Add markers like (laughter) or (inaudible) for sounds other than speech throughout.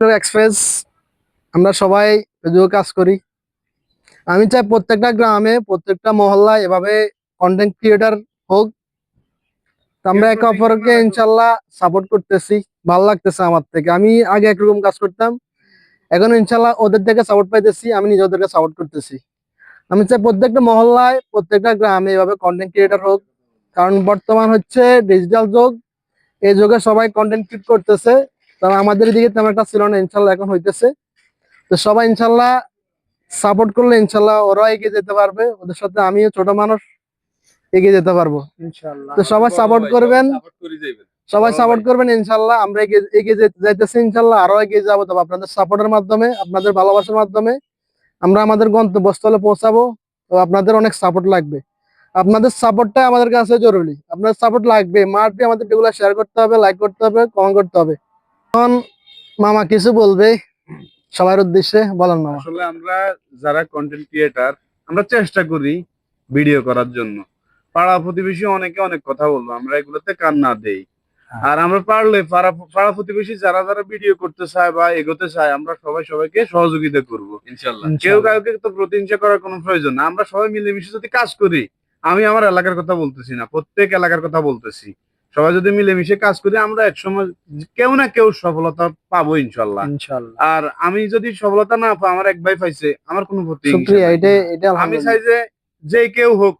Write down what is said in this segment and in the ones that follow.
Express আমরা সবাই ফেসবুকে কাজ করি, আমি চাই প্রত্যেকটা গ্রামে, প্রত্যেকটা মহল্লায় এভাবে কন্টেন্ট ক্রিয়েটার হোক। আমরা একে অপরকে ইনশাল্লাহ সাপোর্ট করতেছি, ভালো লাগতেছে আমার থেকে। আমি আগে একরকম কাজ করতাম, এখন ইনশাল্লাহ ওদের থেকে সাপোর্ট পাইতেছি, আমি নিজে ওদেরকে সাপোর্ট করতেছি। আমি চাই প্রত্যেকটা মহল্লায়, প্রত্যেকটা গ্রামে এভাবে কন্টেন্ট ক্রিয়েটার হোক, কারণ বর্তমান হচ্ছে ডিজিটাল যুগ, এই যুগে সবাই কন্টেন্ট ক্রিয়েট করতেছে। তবে আমাদের দিকে তেমন একটা ছিল না ইনশাল্লাহ এখন হইতেছে। তো সবাই ইনশাল্লাহ সাপোর্ট করলে ইনশাল্লাহ ওরাও এগিয়ে যেতে পারবে। ওদের সাথে আমিও ছোট মানুষ এগিয়ে যেতে পারব। তো সবাই সাপোর্ট করবেন। সাপোর্ট করে যাবেন সবাই। সাপোর্ট করবেন ইনশাল্লাহ আমরা এগিয়ে যাইতেছি ইনশাল্লাহ আরও এগিয়ে যাব। তবে আপনাদের সাপোর্টের মাধ্যমে আপনাদের ভালোবাসার মাধ্যমে আমরা আমাদের গন্তব্যস্থলে পৌঁছাবো। তো আপনাদের অনেক সাপোর্ট লাগবে। আপনাদের সাপোর্টটা আমাদের কাছে জরুরি। আপনাদের সাপোর্ট লাগবে। মারপি আমাদের এগুলো শেয়ার করতে হবে লাইক করতে হবে কমেন্ট করতে হবে। এখন মামা কিছু বলবে? সবার উদ্দেশ্যে বলেন মামা। আসলে আমরা যারা কন্টেন্ট ক্রিয়েটার আমরা চেষ্টা করি ভিডিও করার জন্য। পাড়া প্রতিবেশী অনেকে অনেক কথা বলব আমরা এগুলোতে কান না দেই। হ্যাঁ। আর আমরা পারলে পাড়া পাড়া প্রতিবেশী যারা যারা ভিডিও করতে চায় বা এগোতে চায় আমরা সবাই সবাইকে সহযোগিতা করব। ইনশাল্লাহ। কেউ কাউকে তো প্রতিহিংসা করার কোনো প্রয়োজন না। আমরা সবাই মিলেমিশে যদি কাজ করি আমি আমার এলাকার কথা বলতেছি না প্রত্যেক এলাকার কথা বলতেছি। সবাই যদি মিলেমিশে কাজ করি আমরা একসময় কেউ না কেউ সফলতা পাবো ইনশাল্লাহ। আর আমি যদি সফলতা না পাই আমার এক ভাই পাইছে আমার কোনো এটা আমি চাই যে যে কেউ হোক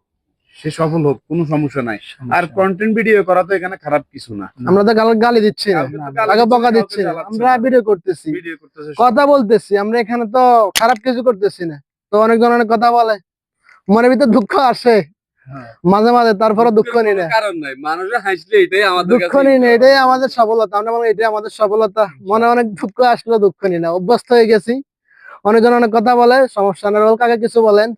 সে সফল হোক কোনো সমস্যা নাই। আর কন্টেন্ট ভিডিও করা তো এখানে খারাপ কিছু না। আমরা তো গালি দিচ্ছি না। বকা দিচ্ছি না। আমরা ভিডিও করতেছি। কথা বলতেছি। আমরা এখানে তো খারাপ কিছু করতেছি না। তো অনেকজন অনেক কথা বলে। মনের ভিতর দুঃখ আসে। মাঝে মাঝে তারপরে দুঃখ নিই না। কারণ নাই। মানুষের হাসলে এটাই আমাদের দুঃখ নিই না এটাই আমাদের সফলতা। আমরা বলি এটাই আমাদের সফলতা। মনে অনেক দুঃখ আসলে দুঃখ নিই না। অভ্যস্ত হয়ে গেছি। অনেকজন অনেক কথা বলে সমস্যা নেই। কাকে কিছু বলেন?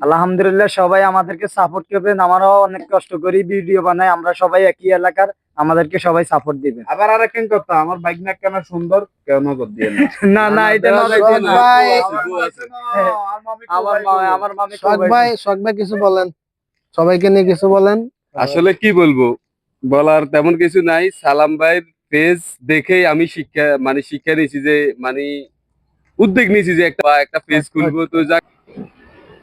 আলহামদুলিল্লাহ সবাই আমাদেরকে সাপোর্ট করবেন। আমরাও অনেক কষ্ট করি ভিডিও বানাই। আমরা সবাই একই এলাকার আমাদেরকে সবাই সাপোর্ট দিবেন। আবার আরেকখান কথা আমার বাইক না কেন সুন্দর কেউ নজর দিয়ে (laughs) না। না এটা নজর দিয়ে না। ভাই। হ্যাঁ। আমার আমার মা- আমার মামি শখ ভাই শখ ভাই কিছু বলেন। সবাইকে নিয়ে কিছু বলেন। আসলে কি বলব? বলার তেমন কিছু নাই। সালাম ভাইয়ের পেজ দেখেই আমি শিক্ষা মানে শিক্ষা নিয়েছি যে মানে উদ্যোগ নিয়েছি যে একটা একটা পেজ খুলবো। তো যাক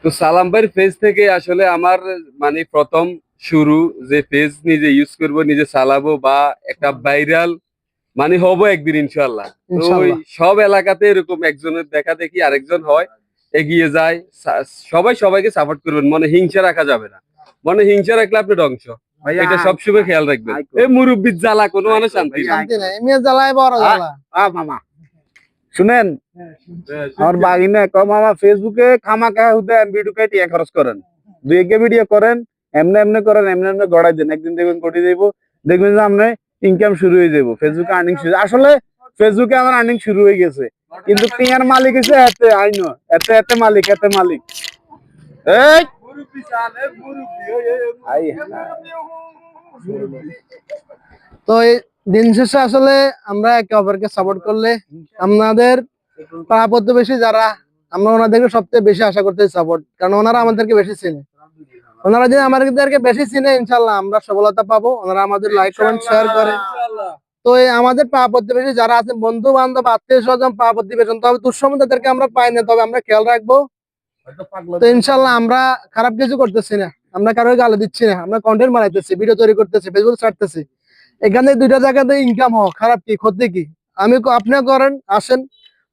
তো সালাম ভাইয়ের পেজ থেকে আসলে আমার মানে প্রথম শুরু যে পেজ নিজে ইউজ করব নিজে চালাবো বা একটা ভাইরাল মানে হব একদিন ইনশাল্লাহ তো ওই সব এলাকাতে এরকম একজনের দেখা দেখি আরেকজন হয় এগিয়ে যায়। সবাই সবাইকে সাপোর্ট করবেন মনে হিংসা রাখা যাবে না। মনে হিংসা রাখলে আপনি ধ্বংস। এটা সবসময় খেয়াল রাখবেন। এই মুরব্বীর জ্বালা কোনো মানে শান্তি জ্বালায় বড় জ্বালা। মামা। শুনেন আমার বাগিনে কম মামা ফেসবুকে খামাকা হুদেন ভিডিও কে টিয়া খরচ করেন। দুই একে ভিডিও করেন এমনি এমনি করেন এমনি এমনি গড়াই দেন। একদিন দেখবেন কোটি দেবো দেখবেন যে আপনি ইনকাম শুরু হয়ে যাব ফেসবুকে আর্নিং শুরু আসলে ফেসবুকে আমার আর্নিং শুরু হয়ে গেছে। কিন্তু টিয়ার মালিক হচ্ছে এতে আইন এতে এতে মালিক এতে মালিক। এই! তো এই দিন শেষে আসলে আমরা একে অপরকে সাপোর্ট করলে আমাদের পাড়া প্রতিবেশী যারা আমরা ওনাদেরকে সবচেয়ে বেশি আশা করতে সাপোর্ট কারণ ওনারা আমাদেরকে বেশি চিনে। ওনারা যদি আমাদেরকে বেশি চিনে ইনশাল্লাহ আমরা সফলতা পাবো। ওনারা আমাদের লাইক কমেন্ট শেয়ার করে। তো এই আমাদের পাড়া প্রতিবেশী যারা আছে বন্ধু বান্ধব আত্মীয় স্বজন পাড়া প্রতিবেশন তবে দুঃসময় তাদেরকে আমরা পাই না তবে আমরা খেয়াল রাখব। তো ইনশাল্লাহ আমরা খারাপ কিছু করতেছি না। আমরা কারও গালে দিচ্ছি না। আমরা কন্টেন্ট বানাইতেছি ভিডিও তৈরি করতেছি ফেসবুক ছাড়তেছি। এখানে দুইটা জায়গাতে ইনকাম হোক খারাপ কি ক্ষতি কি? আমি আপনিও করেন আসেন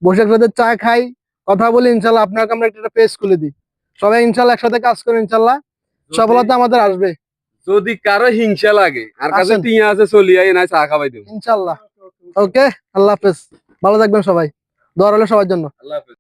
বসে একসাথে চা খাই কথা বলি ইনশাল্লাহ আপনাকে আমরা একটা পেজ খুলে দিই। সবাই ইনশাল্লাহ একসাথে কাজ করি ইনশাল্লাহ সফলতা আমাদের আসবে। যদি কারও হিংসা লাগে আর কাছে। টিয়া আছে চলিয়াই নাই চা খাওয়াই দেবো। ইনশাল্লাহ ওকে আল্লাহ হাফেজ। ভালো থাকবেন সবাই। দর হলে সবার জন্য। আল্লাহ হাফেজ।